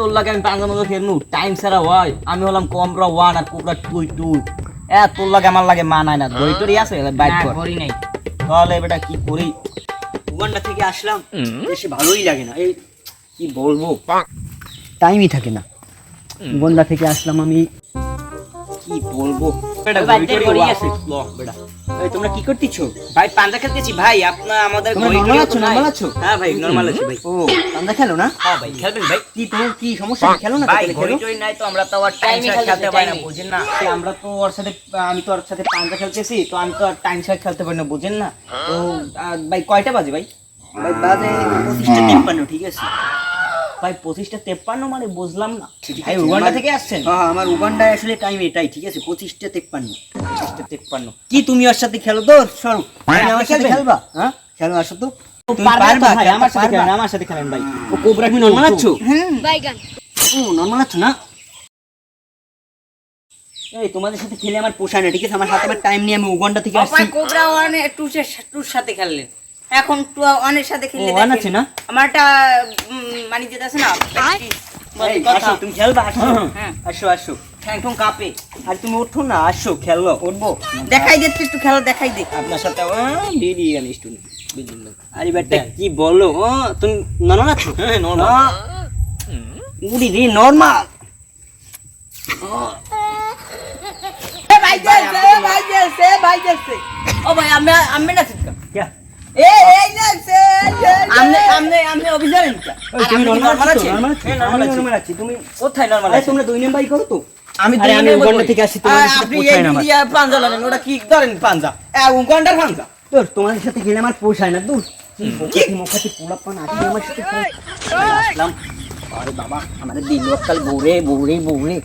তোর লাগে আমি পাঞ্জা মতো খেলনু টাইম ছাড়া হয়। আমি হলাম কমরা ওয়ান আর কোবরা টুই টু এ তোর লাগে আমার লাগে মানায় না। দই টরি আছে বাইক করি। নাই। তাহলে বেটা কি করি? উগান্ডা থেকে আসলাম। বেশি ভালোই লাগে না। এই কি বলব? টাইমই থাকে না। উগান্ডা থেকে আসলাম আমি। কি বলব? তোমরা কি করতেছো? ভাই পাঞ্জা খেলতেছি ভাই আপনার আমাদের তোমরা ঘড়ি normal টড়িও আছো, তো আছো? হ্যাঁ ভাই নরমাল আছে ভাই। ও আমরা খেলো না? হ্যাঁ ভাই খেলবেন ভাই। কি তোমার কি সমস্যা? খেলো না ভাই ঘড়ি টড়ি নাই তো আমরা তো আর টাইম Time এ ছাড়া খেলতে খেলতে পারি না বুঝেন না? আমরা তো ওর সাথে আমি তো ওর সাথে পাঞ্জা খেলতেছি তো আমি তো আর টাইম খেলতে পারি না বুঝেন না? তো ভাই কয়টা বাজে ভাই? ভাই বাজে পঁচিশটা তেপ্পান্ন ঠিক আছে? ভাই পঁচিশটা তেপ্পান্ন মানে বুঝলাম না। ভাই উগান্ডা থেকে আসছেন? হ্যাঁ আমার উগান্ডায় আসলে টাইম এটাই ঠিক আছে? পঁচিশটা তেপ্পান্ন। পঁচিশটা তেপ্পান্ন। কি তুমি ওর সাথে খেলো তো সরো আমার সাথে খেলবা হ্যাঁ? খেলো আসো তো। আমার সাথে খেলেন আমার সাথে খেলেন ভাই। ও কোবরা তুমি নর্মাল আছো? ও নর্মাল আছো না? এই তোমাদের সাথে খেলে আমার পোষায় না ঠিক আছে? আমার হাতে আমার টাইম নিয়ে আমি উগান্ডা থেকে আসছি। কোবরা ওয়ান টুসের টুর সাথে খেললেন। এখন টু ওয়ানের সাথে খেললে ও, আছে না? আমার একটা মানে যেটা আছে না? তুমি খেলবা আসো। হ্যাঁ। আসো আসো। ঠ্যাং ঠুং কাঁপে। আর তুমি ওঠো না আসো খেলো উঠবো। দেখাই দে একটু খেলা দেখাই দে। আপনার সাথে আরে বেটা কি বলো? ও তুমি নর্মাল আছো? হ্যাঁ নর্মাল উড়ি রে নর্মাল এ ভাই গেছে ভাই ভাই ও ভাই আমি আমি না তুমি নর্মাল আছো? আছি? নর্মাল হ্যাঁ, আছো normal আমি আছি। তুমি কোথায় নর্মাল আরে তোমরা দুই নাম্বারই করো তো। আমি দুই আমি উগান্ডা থেকে আসছি, তোমাদের আপনি এই দিয়া পাঞ্জা লাগেন ওটা কি ধরেন পাঞ্জা? এ উগান্ডার পাঞ্জা? তোর তোমাদের সাথে গেলে আমার পোষায় না দূর। কি? মুখাতি পোলা আজকে আমার সাথে আসলাম। আরে বাবা আমাদের দিন লোককাল বৌরে বৌরে বৌরে